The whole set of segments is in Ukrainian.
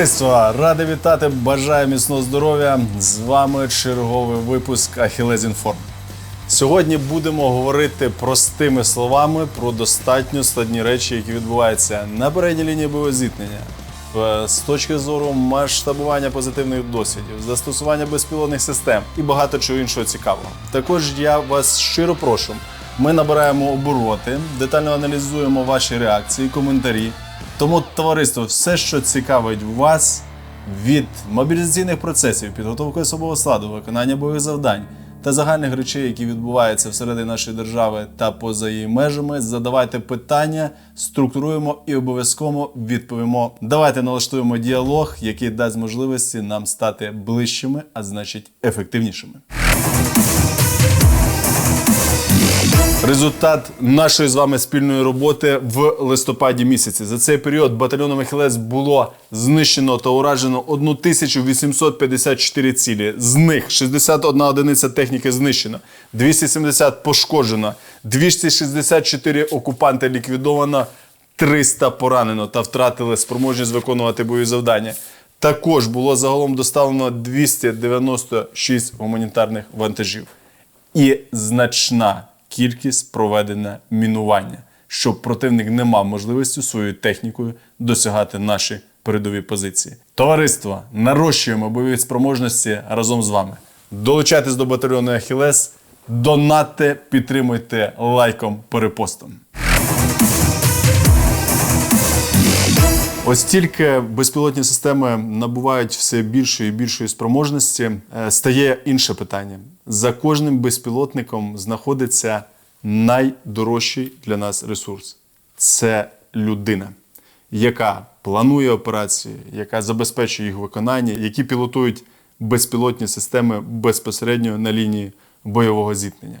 Товариство, радий вітати, бажаю міцного здоров'я. З вами черговий випуск Інформ. Сьогодні будемо говорити простими словами про достатньо складні речі, які відбуваються на передній лінії бойового зіткнення. Е, З точки зору масштабування позитивних досвідів, застосування безпілотних систем і багато чого іншого цікавого. Також я вас щиро прошу. Ми набираємо обороти, детально аналізуємо ваші реакції, коментарі. Тому, товариство, все, що цікавить вас від мобілізаційних процесів, підготовки особового складу, виконання бойових завдань та загальних речей, які відбуваються всередині нашої держави та поза її межами, задавайте питання, структуруємо і обов'язково відповімо. Давайте налаштуємо діалог, який дасть можливості нам стати ближчими, а значить ефективнішими. Результат нашої з вами спільної роботи в листопаді місяці. За цей період батальйоном Ахілес було знищено та уражено 1854 цілі. З них 61 одиниця техніки знищена, 270 пошкоджено, 264 окупанти ліквідовано, 300 поранено та втратили спроможність виконувати бойові завдання. Також було загалом доставлено 296 гуманітарних вантажів і значна кількість проведення мінування, щоб противник не мав можливості своєю технікою досягати наші передові позиції. Товариство, нарощуємо бойові спроможності разом з вами. Долучайтесь до батальйону Ахілес, донатте, підтримуйте лайком, перепостом. Ось тільки безпілотні системи набувають все більшої і більшої спроможності, е, стає інше питання. За кожним безпілотником знаходиться найдорожчий для нас ресурс це людина, яка планує операції, яка забезпечує їх виконання, які пілотують безпілотні системи безпосередньо на лінії бойового зіткнення.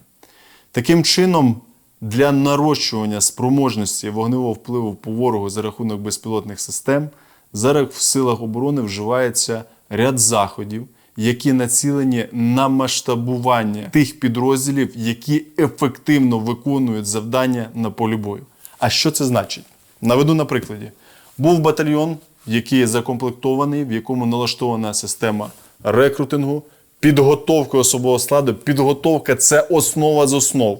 Таким чином, для нарощування спроможності вогневого впливу по ворогу за рахунок безпілотних систем зараз в силах оборони вживається ряд заходів, які націлені на масштабування тих підрозділів, які ефективно виконують завдання на полі бою. А що це значить? Наведу на прикладі. Був батальйон, який закомплектований, в якому налаштована система рекрутингу, підготовки особового складу. Підготовка це основа з основ.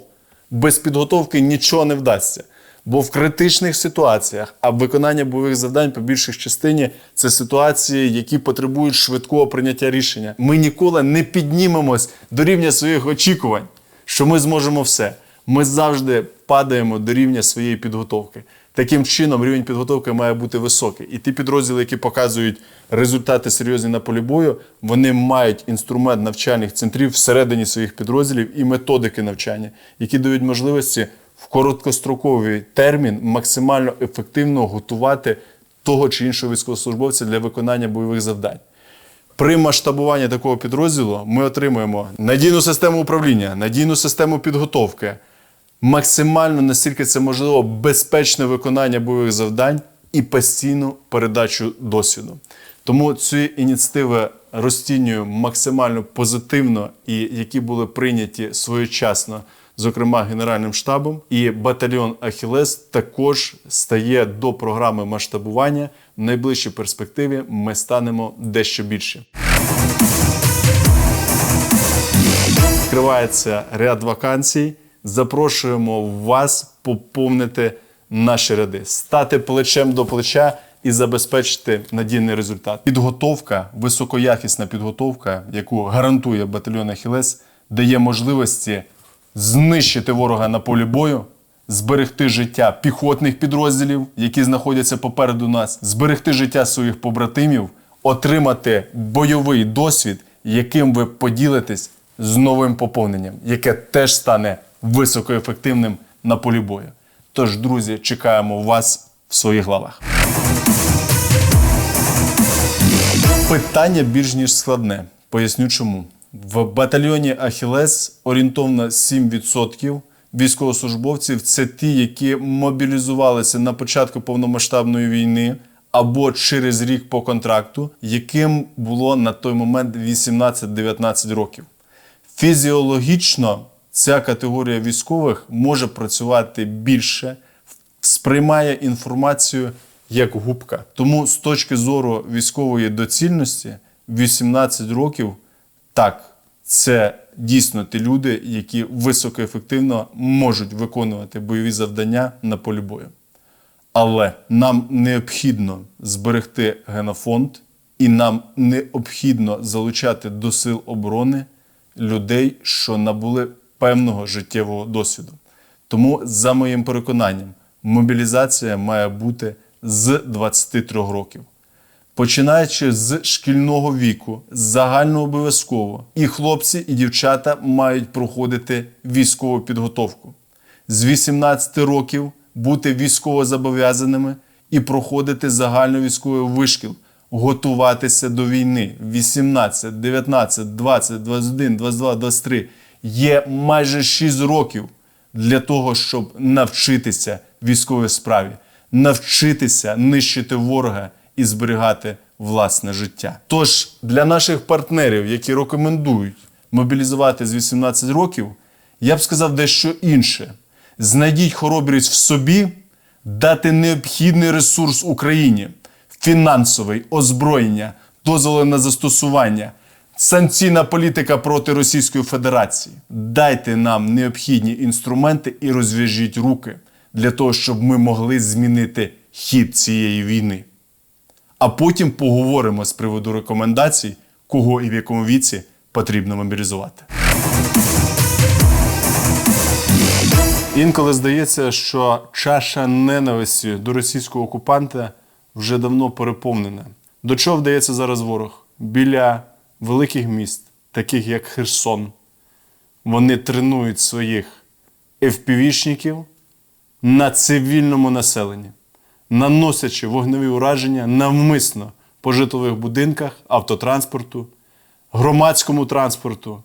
Без підготовки нічого не вдасться. Бо в критичних ситуаціях, а виконання бойових завдань по більшій частині це ситуації, які потребують швидкого прийняття рішення. Ми ніколи не піднімемось до рівня своїх очікувань, що ми зможемо все. Ми завжди падаємо до рівня своєї підготовки. Таким чином, рівень підготовки має бути високий. І ті підрозділи, які показують результати серйозні на полі бою, вони мають інструмент навчальних центрів всередині своїх підрозділів і методики навчання, які дають можливості в короткостроковий термін максимально ефективно готувати того чи іншого військовослужбовця для виконання бойових завдань. При масштабуванні такого підрозділу ми отримуємо надійну систему управління, надійну систему підготовки, максимально наскільки це можливо безпечне виконання бойових завдань і постійну передачу досвіду. Тому ці ініціативи розцінюю максимально позитивно і які були прийняті своєчасно, зокрема Генеральним штабом. І батальйон Ахілес також стає до програми масштабування. В найближчій перспективі ми станемо дещо більше. Відкривається ряд вакансій. Запрошуємо вас поповнити наші ряди, стати плечем до плеча і забезпечити надійний результат. Підготовка, високоякісна підготовка, яку гарантує батальйон Ахілес, дає можливості знищити ворога на полі бою, зберегти життя піхотних підрозділів, які знаходяться попереду нас, зберегти життя своїх побратимів, отримати бойовий досвід, яким ви поділитесь з новим поповненням, яке теж стане високоефективним на полі бою. Тож, друзі, чекаємо вас в своїх главах. Питання більш ніж складне. Поясню чому. В батальйоні Ахілес орієнтовно 7% військовослужбовців це ті, які мобілізувалися на початку повномасштабної війни або через рік по контракту, яким було на той момент 18-19 років. Фізіологічно ця категорія військових може працювати більше, сприймає інформацію як губка. Тому з точки зору військової доцільності, 18 років так, це дійсно ті люди, які високоефективно можуть виконувати бойові завдання на полі бою. Але нам необхідно зберегти генофонд, і нам необхідно залучати до сил оборони людей, що набули певного життєвого досвіду. Тому, за моїм переконанням, мобілізація має бути з 23 років. Починаючи з шкільного віку, загальнообов'язково, і хлопці, і дівчата мають проходити військову підготовку. З 18 років бути військовозобов'язаними і проходити загальновійськовий вишкіл, готуватися до війни. 18, 19, 20, 21, 22, 23. Є майже 6 років для того, щоб навчитися військовій справі, навчитися нищити ворога і зберігати власне життя. Тож для наших партнерів, які рекомендують мобілізувати з 18 років, я б сказав дещо інше. Знайдіть хоробрість в собі, дати необхідний ресурс Україні, фінансовий, озброєння, дозволи на застосування, санкційна політика проти Російської Федерації. Дайте нам необхідні інструменти і розв'яжіть руки для того, щоб ми могли змінити хід цієї війни. А потім поговоримо з приводу рекомендацій, кого і в якому віці потрібно мобілізувати. Інколи здається, що чаша ненависті до російського окупанта вже давно переповнена. До чого вдається зараз ворог? Біля великих міст, таких як Херсон, вони тренують своїх FPV-шників на цивільному населенні, наносячи вогневі ураження навмисно по житлових будинках, автотранспорту, громадському транспорту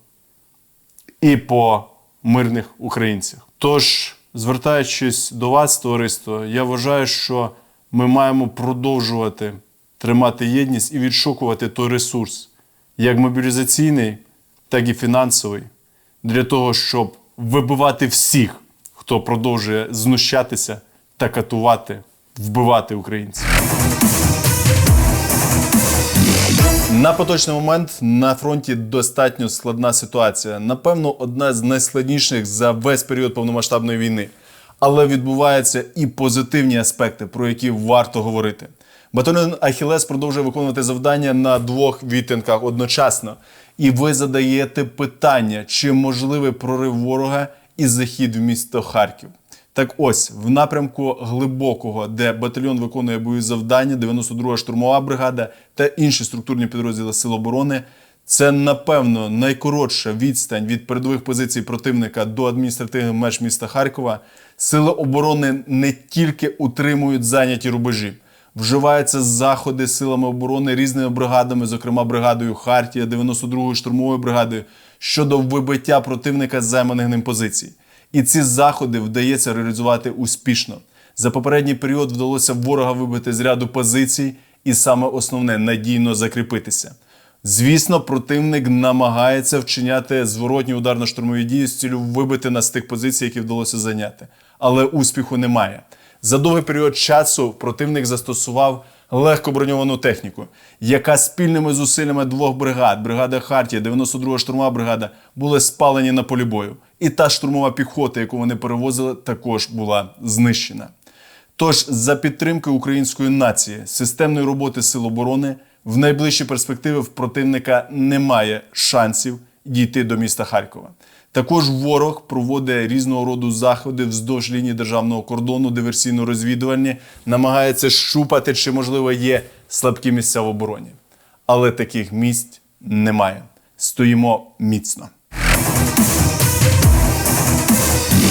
і по мирних українцях. Тож, звертаючись до вас, товариство, я вважаю, що ми маємо продовжувати тримати єдність і відшукувати той ресурс, як мобілізаційний, так і фінансовий, для того, щоб вибивати всіх, хто продовжує знущатися та катувати, вбивати українців. На поточний момент на фронті достатньо складна ситуація. Напевно, одна з найскладніших за весь період повномасштабної війни. Але відбуваються і позитивні аспекти, про які варто говорити. Батальйон Ахілес продовжує виконувати завдання на двох відтинках одночасно. І ви задаєте питання, чи можливий прорив ворога і захід в місто Харків. Так ось, в напрямку глибокого, де батальйон виконує бойові завдання, 92-га штурмова бригада та інші структурні підрозділи Сил оборони. Це, напевно, найкоротша відстань від передових позицій противника до адміністративних меж міста Харкова. Сили оборони не тільки утримують зайняті рубежі, вживаються заходи силами оборони різними бригадами, зокрема бригадою Хартія, 92-ї штурмовою бригадою, щодо вибиття противника з займаних ним позицій. І ці заходи вдається реалізувати успішно. За попередній період вдалося ворога вибити з ряду позицій, і саме основне надійно закріпитися. Звісно, противник намагається вчиняти зворотні ударно-штурмові дії з цілю вибити нас з тих позицій, які вдалося зайняти. Але успіху немає. За довгий період часу противник застосував легко броньовану техніку, яка спільними зусиллями двох бригад, бригада Хартія, 92-га штурмова бригада, були спалені на полі бою. І та штурмова піхота, яку вони перевозили, також була знищена. Тож, за підтримки української нації, системної роботи Сил оборони, в найближчій перспективи в противника немає шансів дійти до міста Харкова. Також ворог проводить різного роду заходи вздовж лінії державного кордону, диверсійно-розвідувальні, намагається щупати, чи можливо є слабкі місця в обороні. Але таких місць немає. Стоїмо міцно.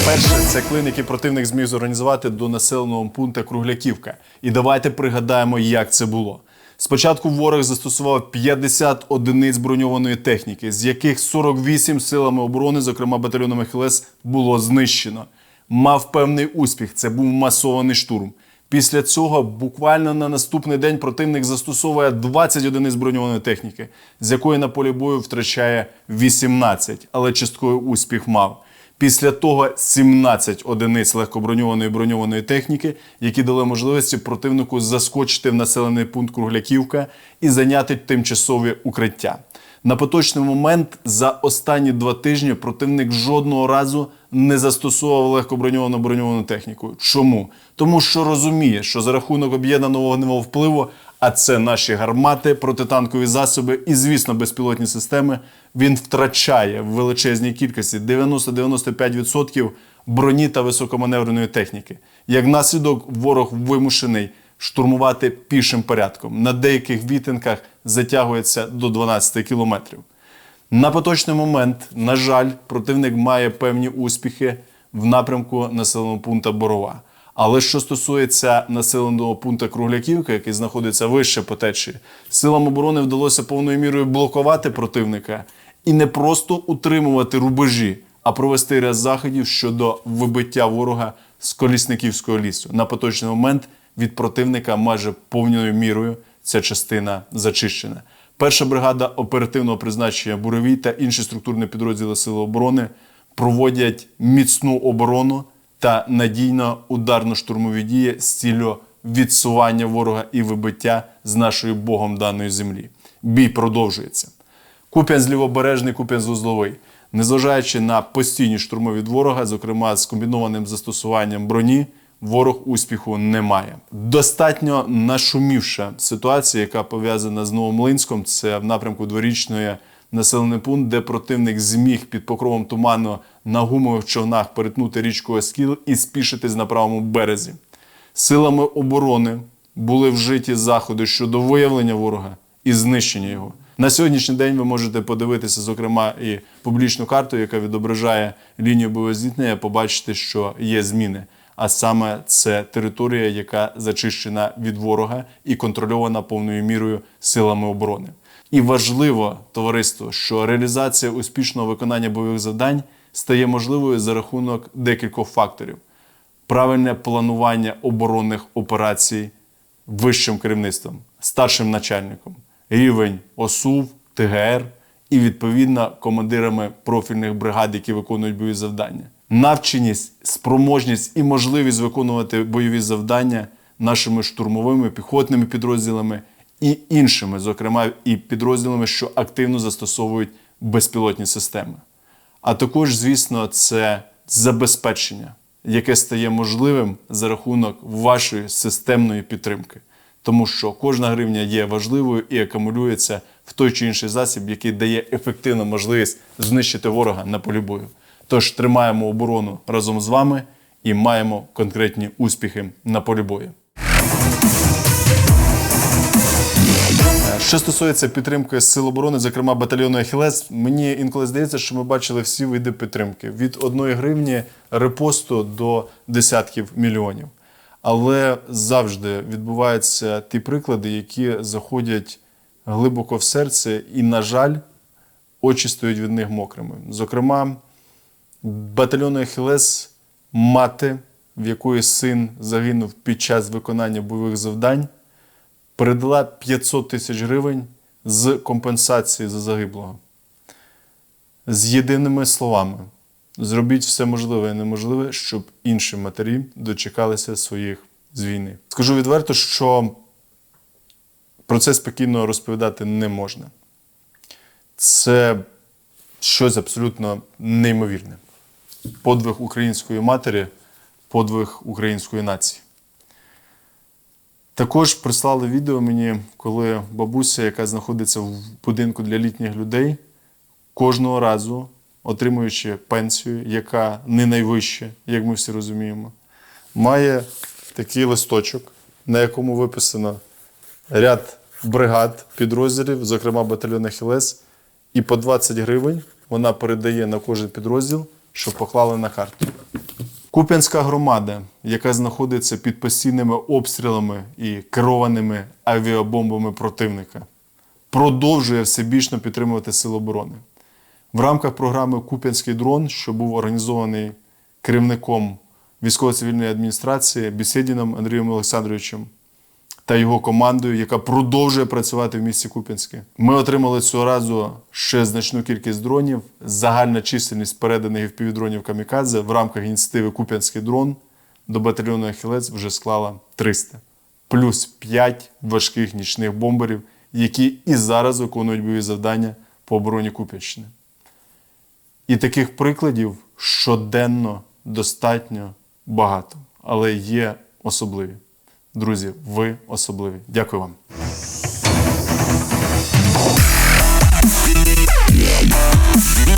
Перше, це клин, який противник зміг зорганізувати до населеного пункту Кругляківка. І давайте пригадаємо, як це було. Спочатку ворог застосував 50 одиниць броньованої техніки, з яких 48 силами оборони, зокрема батальйоном ХЛС, було знищено. Мав певний успіх. Це був масований штурм. Після цього буквально на наступний день противник застосовує 20 одиниць броньованої техніки, з якої на полі бою втрачає 18, але частковий успіх мав. Після того 17 одиниць легкоброньованої броньованої техніки, які дали можливості противнику заскочити в населений пункт Кругляківка і зайняти тимчасові укриття. На поточний момент за останні два тижні противник жодного разу не застосовував легкоброньовану броньовану техніку. Чому? Тому що розуміє, що за рахунок об'єднаного вогневого впливу, а це наші гармати, протитанкові засоби і, звісно, безпілотні системи, він втрачає в величезній кількості 90-95% броні та високоманевреної техніки. Як наслідок, ворог вимушений штурмувати пішим порядком. На деяких відтинках затягується до 12 кілометрів. На поточний момент, на жаль, противник має певні успіхи в напрямку населеного пункту Борова. Але що стосується населеного пункту Кругляківка, який знаходиться вище по течії, силам оборони вдалося повною мірою блокувати противника і не просто утримувати рубежі, а провести ряд заходів щодо вибиття ворога з колісниківського лісу. На поточний момент від противника майже повною мірою ця частина зачищена. Перша бригада оперативного призначення Буровій та інші структурні підрозділи Сили оборони проводять міцну оборону та надійно ударно-штурмові дії з ціллю відсування ворога і вибиття з нашої Богом даної землі. Бій продовжується. Куп'янськ лівобережний, Куп'янськ вузловий. Незважаючи на постійні штурми від ворога, зокрема з комбінованим застосуванням броні, ворог успіху не має. Достатньо нашумівша ситуація, яка пов'язана з Новомлинськом, це в напрямку дворічної населений пункт, де противник зміг під покровом туману на гумових човнах перетнути річку Оскіл і спішитись на правому березі. Силами оборони були вжиті заходи щодо виявлення ворога і знищення його. На сьогоднішній день ви можете подивитися, зокрема, і публічну карту, яка відображає лінію бойового побачити, що є зміни. А саме це територія, яка зачищена від ворога і контрольована повною мірою силами оборони. І важливо, товариство, що реалізація успішного виконання бойових завдань стає можливою за рахунок декількох факторів: правильне планування оборонних операцій вищим керівництвом, старшим начальником, рівень ОСУВ, ТГР і відповідно командирами профільних бригад, які виконують бойові завдання. Навченість, спроможність і можливість виконувати бойові завдання нашими штурмовими піхотними підрозділами і іншими, зокрема і підрозділами, що активно застосовують безпілотні системи. А також, звісно, це забезпечення, яке стає можливим за рахунок вашої системної підтримки. Тому що кожна гривня є важливою і акумулюється в той чи інший засіб, який дає ефективну можливість знищити ворога на полі бою. Тож тримаємо оборону разом з вами і маємо конкретні успіхи на полі бою. Що стосується підтримки сил оборони, зокрема батальйону Ахілес, мені інколи здається, що ми бачили всі види підтримки від одної гривні репосту до десятків мільйонів. Але завжди відбуваються ті приклади, які заходять глибоко в серце, і, на жаль, очі стають від них мокрими. Зокрема, батальйону Ахілес мати, в якої син загинув під час виконання бойових завдань, передала 500 тисяч гривень з компенсації за загиблого. З єдиними словами: зробіть все можливе і неможливе, щоб інші матері дочекалися своїх з війни. Скажу відверто, що про це спокійно розповідати не можна. Це щось абсолютно неймовірне. Подвиг української матері, подвиг української нації. Також прислали відео мені, коли бабуся, яка знаходиться в будинку для літніх людей, кожного разу, отримуючи пенсію, яка не найвища, як ми всі розуміємо, має такий листочок, на якому виписано ряд бригад, підрозділів, зокрема батальйон Ахілес, і по 20 гривень вона передає на кожен підрозділ, щоб поклали на карту. Куп'янська громада, яка знаходиться під постійними обстрілами і керованими авіабомбами противника, продовжує всебічно підтримувати Сили оборони. В рамках програми Куп'янський дрон, що був організований керівником військово-цивільної адміністрації Бісєдіном Андрієм Олександровичем, та його командою, яка продовжує працювати в місті Куп'янське. Ми отримали цього разу ще значну кількість дронів. Загальна чисельність переданих впівдронів Камікадзе в рамках ініціативи Куп'янський дрон до батальйону Ахілець вже склала 300. Плюс 5 важких нічних бомберів, які і зараз виконують бойові завдання по обороні Куп'янщини. І таких прикладів щоденно достатньо багато, але є особливі. Друзі, ви особливі. Дякую вам. Yeah.